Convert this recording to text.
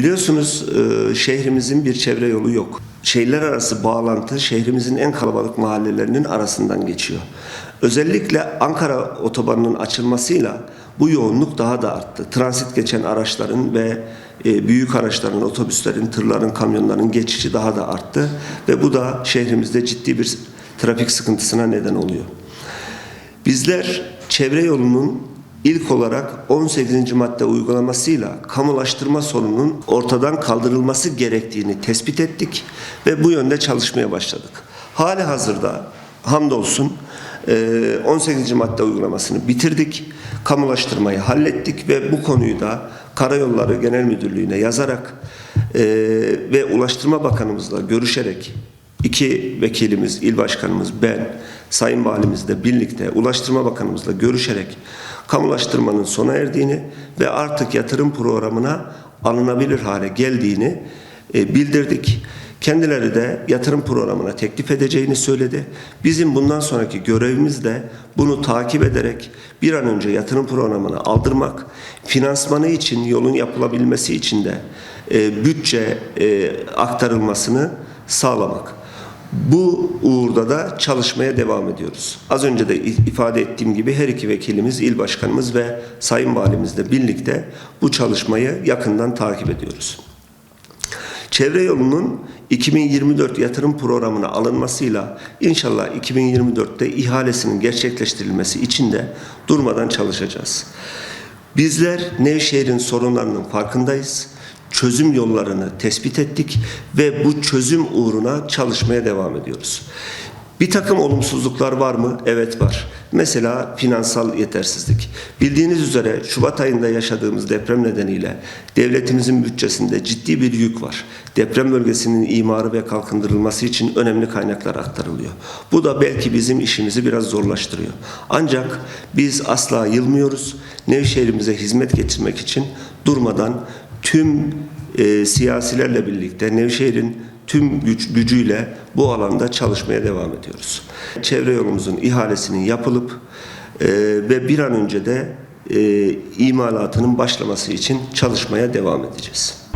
Biliyorsunuz e, şehrimizin bir çevre yolu yok. Şehirler arası bağlantı şehrimizin en kalabalık mahallelerinin arasından geçiyor. Özellikle Ankara otobanının açılmasıyla bu yoğunluk daha da arttı. Transit geçen araçların ve e, büyük araçların, otobüslerin, tırların, kamyonların geçişi daha da arttı ve bu da şehrimizde ciddi bir trafik sıkıntısına neden oluyor. Bizler çevre yolunun ilk olarak 18. madde uygulamasıyla kamulaştırma sorununun ortadan kaldırılması gerektiğini tespit ettik ve bu yönde çalışmaya başladık. Hali hazırda hamdolsun eee, 18. madde uygulamasını bitirdik. Kamulaştırmayı hallettik ve bu konuyu da Karayolları Genel Müdürlüğü'ne yazarak eee, ve Ulaştırma Bakanımızla görüşerek İki vekilimiz, il başkanımız, ben, sayın valimizle birlikte Ulaştırma Bakanımızla görüşerek kamulaştırmanın sona erdiğini ve artık yatırım programına alınabilir hale geldiğini e, bildirdik. Kendileri de yatırım programına teklif edeceğini söyledi. Bizim bundan sonraki görevimiz de bunu takip ederek bir an önce yatırım programına aldırmak, finansmanı için, yolun yapılabilmesi için de e, bütçe e, aktarılmasını sağlamak. Bu uğurda da çalışmaya devam ediyoruz. Az önce de ifade ettiğim gibi her iki vekilimiz, il başkanımız ve sayın valimizle birlikte bu çalışmayı yakından takip ediyoruz. Çevre yolunun 2024 yatırım programına alınmasıyla inşallah 2024'te ihalesinin gerçekleştirilmesi için de durmadan çalışacağız. Bizler Nevşehir'in sorunlarının farkındayız. Çözüm yollarını tespit ettik ve bu çözüm uğruna çalışmaya devam ediyoruz. Bir takım olumsuzluklar var mı? Evet var. Mesela finansal yetersizlik. Bildiğiniz üzere Şubat ayında yaşadığımız deprem nedeniyle devletimizin bütçesinde ciddi bir yük var. Deprem bölgesinin imarı ve kalkındırılması için önemli kaynaklar aktarılıyor. Bu da belki bizim işimizi biraz zorlaştırıyor. Ancak biz asla yılmıyoruz. Nevşehir'imize hizmet getirmek için durmadan tüm e, siyasilerle birlikte Nevşehir'in tüm güç, gücüyle bu alanda çalışmaya devam ediyoruz. Çevre yolumuzun ihalesinin yapılıp e, ve bir an önce de e, imalatının başlaması için çalışmaya devam edeceğiz.